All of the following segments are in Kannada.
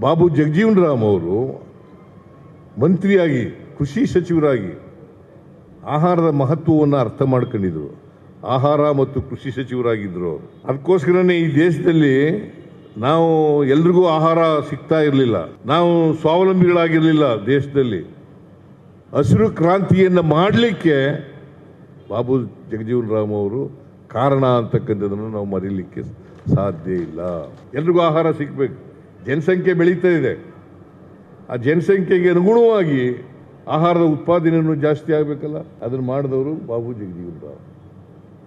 ಬಾಬು ಜಗಜೀವನ್ ರಾಮ್ ಅವರು ಮಂತ್ರಿಯಾಗಿ, ಕೃಷಿ ಸಚಿವರಾಗಿ ಆಹಾರದ ಮಹತ್ವವನ್ನು ಅರ್ಥ ಮಾಡ್ಕೊಂಡಿದ್ರು. ಆಹಾರ ಮತ್ತು ಕೃಷಿ ಸಚಿವರಾಗಿದ್ದರು ಅದಕ್ಕೋಸ್ಕರನೇ ಈ ದೇಶದಲ್ಲಿ ನಾವು ಎಲ್ರಿಗೂ ಆಹಾರ ಸಿಗ್ತಾ ಇರಲಿಲ್ಲ. ನಾವು ಸ್ವಾವಲಂಬಿಗಳಾಗಿರಲಿಲ್ಲ ದೇಶದಲ್ಲಿ. ಹಸಿರು ಕ್ರಾಂತಿಯನ್ನು ಮಾಡಲಿಕ್ಕೆ ಬಾಬು ಜಗಜೀವನ್ ರಾಮ್ ಅವರು ಕಾರಣ ಅಂತಕ್ಕಂಥದ್ದನ್ನು ನಾವು ಮರೀಲಿಕ್ಕೆ ಸಾಧ್ಯ ಇಲ್ಲ. ಎಲ್ರಿಗೂ ಆಹಾರ ಸಿಗಬೇಕು. ಜನಸಂಖ್ಯೆ ಬೆಳೀತಾ ಇದೆ. ಆ ಜನಸಂಖ್ಯೆಗೆ ಅನುಗುಣವಾಗಿ ಆಹಾರದ ಉತ್ಪಾದನೆಯನ್ನು ಜಾಸ್ತಿ ಆಗಬೇಕಲ್ಲ? ಅದನ್ನು ಮಾಡಿದವರು ಬಾಬು ಜಗಜೀವನ್ ರಾವ್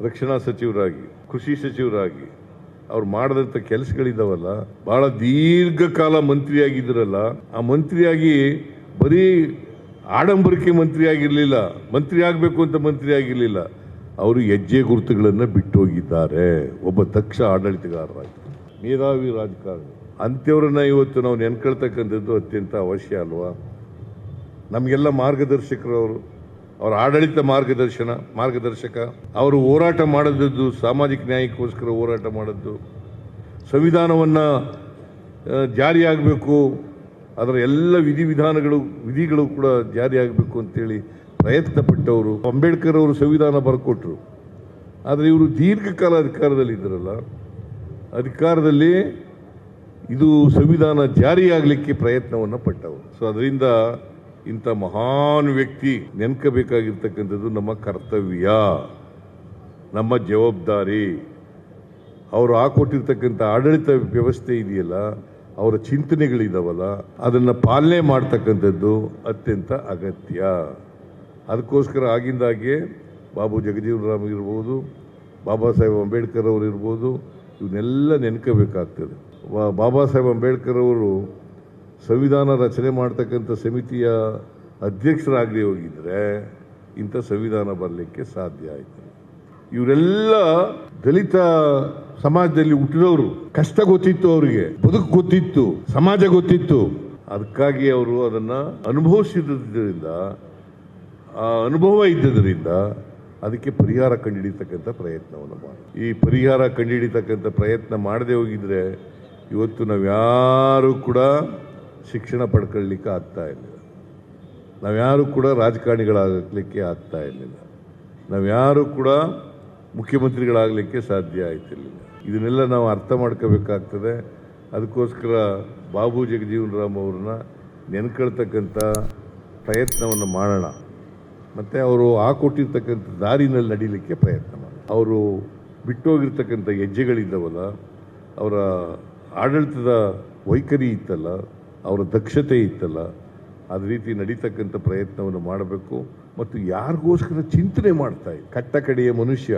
ರಕ್ಷಣಾ ಸಚಿವರಾಗಿ, ಕೃಷಿ ಸಚಿವರಾಗಿ, ಅವ್ರು ಮಾಡಿದಂಥ ಕೆಲಸಗಳಿದ್ದಾವಲ್ಲ, ಬಹಳ ದೀರ್ಘಕಾಲ ಮಂತ್ರಿಯಾಗಿದ್ದರಲ್ಲ, ಆ ಮಂತ್ರಿಯಾಗಿ ಬರೀ ಆಡಂಬರಕ್ಕೆ ಮಂತ್ರಿ ಆಗಿರಲಿಲ್ಲ ಮಂತ್ರಿ ಆಗಬೇಕು ಅಂತ ಮಂತ್ರಿ ಆಗಿರಲಿಲ್ಲ ಅವರು ಹೆಜ್ಜೆ ಗುರುತುಗಳನ್ನು ಬಿಟ್ಟು ಹೋಗಿದ್ದಾರೆ ಒಬ್ಬ ದಕ್ಷ ಆಡಳಿತಗಾರರಾಗಿ ಮೇಧಾವಿ ರಾಜಕಾರಣಿ. ಅಂಥವ್ರನ್ನ ಇವತ್ತು ನಾವು ನೆನ್ಕೊಳ್ತಕ್ಕಂಥದ್ದು ಅತ್ಯಂತ ಅವಶ್ಯ ಅಲ್ವಾ? ನಮಗೆಲ್ಲ ಮಾರ್ಗದರ್ಶಕರು ಅವರು. ಅವರ ಆಡಳಿತ ಮಾರ್ಗದರ್ಶನ, ಮಾರ್ಗದರ್ಶಕ. ಅವರು ಹೋರಾಟ ಮಾಡದ್ದು ಸಾಮಾಜಿಕ ನ್ಯಾಯಕ್ಕೋಸ್ಕರ ಹೋರಾಟ ಮಾಡದ್ದು. ಸಂವಿಧಾನವನ್ನು ಜಾರಿಯಾಗಬೇಕು ಅದರ ಎಲ್ಲ ವಿಧಿವಿಧಾನಗಳು, ವಿಧಿಗಳು ಕೂಡ ಜಾರಿಯಾಗಬೇಕು ಅಂತೇಳಿ ಪ್ರಯತ್ನ ಪಟ್ಟವರು ಅಂಬೇಡ್ಕರ್ ಅವರು ಸಂವಿಧಾನ ಬರ್ಕೊಟ್ರು. ಆದರೆ ಇವರು ದೀರ್ಘಕಾಲ ಅಧಿಕಾರದಲ್ಲಿ ಇದ್ದರಲ್ಲ ಅಧಿಕಾರದಲ್ಲಿ ಇದು ಸಂವಿಧಾನ ಜಾರಿಯಾಗಲಿಕ್ಕೆ ಪ್ರಯತ್ನವನ್ನು ಪಟ್ಟವರು ಸೊ ಅದರಿಂದ ಇಂಥ ಮಹಾನ್ ವ್ಯಕ್ತಿ ನೆನ್ಕಬೇಕಾಗಿರ್ತಕ್ಕಂಥದ್ದು ನಮ್ಮ ಕರ್ತವ್ಯ, ನಮ್ಮ ಜವಾಬ್ದಾರಿ. ಅವರು ಹಾಕೊಟ್ಟಿರ್ತಕ್ಕಂಥ ಆಡಳಿತ ವ್ಯವಸ್ಥೆ ಇದೆಯಲ್ಲ, ಅವರ ಚಿಂತನೆಗಳಿದಾವಲ್ಲ, ಅದನ್ನು ಪಾಲನೆ ಮಾಡ್ತಕ್ಕಂಥದ್ದು ಅತ್ಯಂತ ಅಗತ್ಯ. ಅದಕ್ಕೋಸ್ಕರ ಆಗಿಂದಾಗೆ ಬಾಬು ಜಗಜೀವನ್ ರಾಮ್ ಇರ್ಬೋದು, ಬಾಬಾ ಸಾಹೇಬ್ ಅಂಬೇಡ್ಕರ್ ಅವರು ಇರ್ಬೋದು ಇವನ್ನೆಲ್ಲ ನೆನ್ಕೋಬೇಕಾಗ್ತದೆ. ಬಾಬಾ ಸಾಹೇಬ್ ಅಂಬೇಡ್ಕರ್ ಅವರು ಸಂವಿಧಾನ ರಚನೆ ಮಾಡ್ತಕ್ಕಂಥ ಸಮಿತಿಯ ಅಧ್ಯಕ್ಷರಾಗಲಿ ಹೋಗಿದ್ರೆ ಇಂಥ ಸಂವಿಧಾನ ಬರಲಿಕ್ಕೆ ಸಾಧ್ಯ ಆಯಿತು. ಇವರೆಲ್ಲ ದಲಿತ ಸಮಾಜದಲ್ಲಿ ಹುಟ್ಟಿದವರು. ಕಷ್ಟ ಗೊತ್ತಿತ್ತು ಅವರಿಗೆ, ಬದುಕು ಗೊತ್ತಿತ್ತು, ಸಮಾಜ ಗೊತ್ತಿತ್ತು. ಅದಕ್ಕಾಗಿ ಅವರು ಅದನ್ನು ಅನುಭವಿಸಿದ್ದರಿಂದ ಆ ಅನುಭವ ಇದ್ದದರಿಂದ ಅದಕ್ಕೆ ಪರಿಹಾರ ಕಂಡುಹಿಡಿತಕ್ಕಂಥ ಪ್ರಯತ್ನವನ್ನು ಮಾಡಿ. ಈ ಪರಿಹಾರ ಕಂಡುಹಿಡಿತಕ್ಕಂಥ ಪ್ರಯತ್ನ ಮಾಡದೆ ಹೋಗಿದ್ರೆ ಇವತ್ತು ನಾವು ನಾವ್ಯಾರು ಕೂಡ ಶಿಕ್ಷಣ ಪಡ್ಕೊಳ್ಳಿಕ್ಕೆ ಆಗ್ತಾ ಇರಲಿಲ್ಲ. ನಾವ್ಯಾರು ಕೂಡ ರಾಜಕಾರಣಿಗಳಾಗಲಿಕ್ಕೆ ಆಗ್ತಾ ಇರಲಿಲ್ಲ. ನಾವ್ಯಾರು ಕೂಡ ಮುಖ್ಯಮಂತ್ರಿಗಳಾಗಲಿಕ್ಕೆ ಸಾಧ್ಯ ಆಯ್ತಿರಲಿಲ್ಲ. ಇದನ್ನೆಲ್ಲ ನಾವು ಅರ್ಥ ಮಾಡ್ಕೋಬೇಕಾಗ್ತದೆ. ಅದಕ್ಕೋಸ್ಕರ ಬಾಬು ಜಗಜೀವನ್ ರಾಮ್ ಅವ್ರನ್ನ ನೆನ್ಕೊಳ್ತಕ್ಕಂಥ ಪ್ರಯತ್ನವನ್ನು ಮಾಡೋಣ. ಮತ್ತು ಅವರು ಹಾಕೊಟ್ಟಿರ್ತಕ್ಕಂಥ ದಾರಿನಲ್ಲಿ ನಡೀಲಿಕ್ಕೆ ಪ್ರಯತ್ನ ಮಾಡಿ ಅವರು ಬಿಟ್ಟೋಗಿರ್ತಕ್ಕಂಥ ಹೆಜ್ಜೆಗಳಿದ್ದಾವಲ್ಲ, ಅವರ ಆಡಳಿತದ ವೈಖರಿ ಇತ್ತಲ್ಲ, ಅವರ ದಕ್ಷತೆ ಇತ್ತಲ್ಲ, ಅದ ರೀತಿ ನಡೀತಕ್ಕಂಥ ಪ್ರಯತ್ನವನ್ನು ಮಾಡಬೇಕು ಮತ್ತು ಯಾರಿಗೋಸ್ಕರ ಚಿಂತನೆ ಮಾಡ್ತಾ ಇದ್ದ ಕಟ್ಟ ಕಡೆಯ ಮನುಷ್ಯ,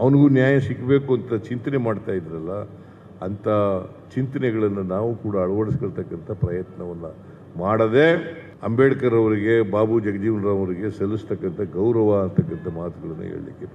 ಅವನಿಗೂ ನ್ಯಾಯ ಸಿಗಬೇಕು ಅಂತ ಚಿಂತನೆ ಮಾಡ್ತಾ ಇದ್ರಲ್ಲ, ಅಂಥ ಚಿಂತನೆಗಳನ್ನು ನಾವು ಕೂಡ ಅಳವಡಿಸ್ಕೊಳ್ತಕ್ಕಂಥ ಪ್ರಯತ್ನವನ್ನು ಮಾಡದೆ ಅಂಬೇಡ್ಕರ್ ಅವರಿಗೆ, ಬಾಬು ಜಗಜೀವನ್ ರಾಮ್ ಅವರಿಗೆ ಸಲ್ಲಿಸ್ತಕ್ಕಂಥ ಗೌರವ ಅಂತಕ್ಕಂಥ ಮಾತುಗಳನ್ನು ಹೇಳಲಿಕ್ಕೆ